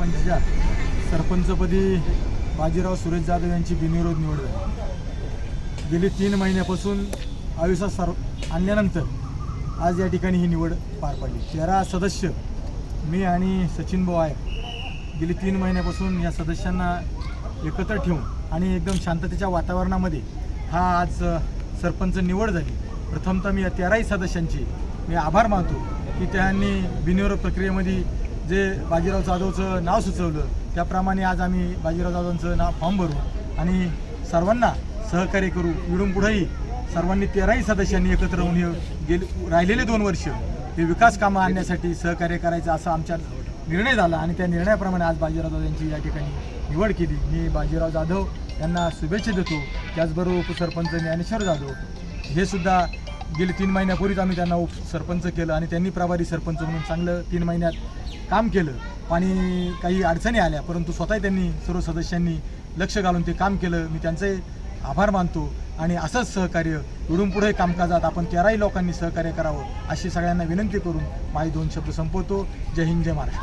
ग्रामपंचायतच्या सरपंचपदी बाजीराव सुरेश जाधव यांची बिनविरोध निवड झाली. गेली तीन महिन्यापासून आयुष्यात सर आणल्यानंतर आज या ठिकाणी ही निवड पार पडली. तेरा सदस्य मी आणि सचिन भाऊ आहे. गेली तीन महिन्यापासून या सदस्यांना एकत्र ठेवून आणि एकदम शांततेच्या वातावरणामध्ये हा आज सरपंच निवड झाली. प्रथमतः मी या तेराही सदस्यांची मी आभार मानतो की त्यांनी बिनविरोध प्रक्रियेमध्ये जे बाजीराव जाधवचं नाव सुचवलं त्याप्रमाणे आज आम्ही बाजीराव जाधवांचं नाव फॉर्म भरू आणि सर्वांना सहकार्य करू. इडून पुढेही सर्वांनी तेराही सदस्यांनी एकत्र राहून हे गेले राहिलेले दोन वर्ष हे विकास कामं आणण्यासाठी सहकार्य करायचं असा आमच्या निर्णय झाला आणि त्या निर्णयाप्रमाणे आज बाजीराव जाधव यांची या ठिकाणी निवड केली. मी बाजीराव जाधव यांना शुभेच्छा देतो. त्याचबरोबर उपसरपंच ज्ञानेश्वर जाधव हे सुद्धा गेले तीन महिन्यापूर्वीच आम्ही त्यांना उपसरपंच केलं आणि त्यांनी प्रभारी सरपंच म्हणून चांगलं तीन महिन्यात काम केलं. आणि काही अडचणी आल्या परंतु स्वतः त्यांनी सर्व सदस्यांनी लक्ष घालून ते काम केलं. मी त्यांचे आभार मानतो आणि असंच सहकार्य इडून पुढे कामकाजात आपण तेराही लोकांनी सहकार्य करावं अशी सगळ्यांना विनंती करून माझे दोन शब्द संपवतो. जय हिंद जय महाराष्ट्र.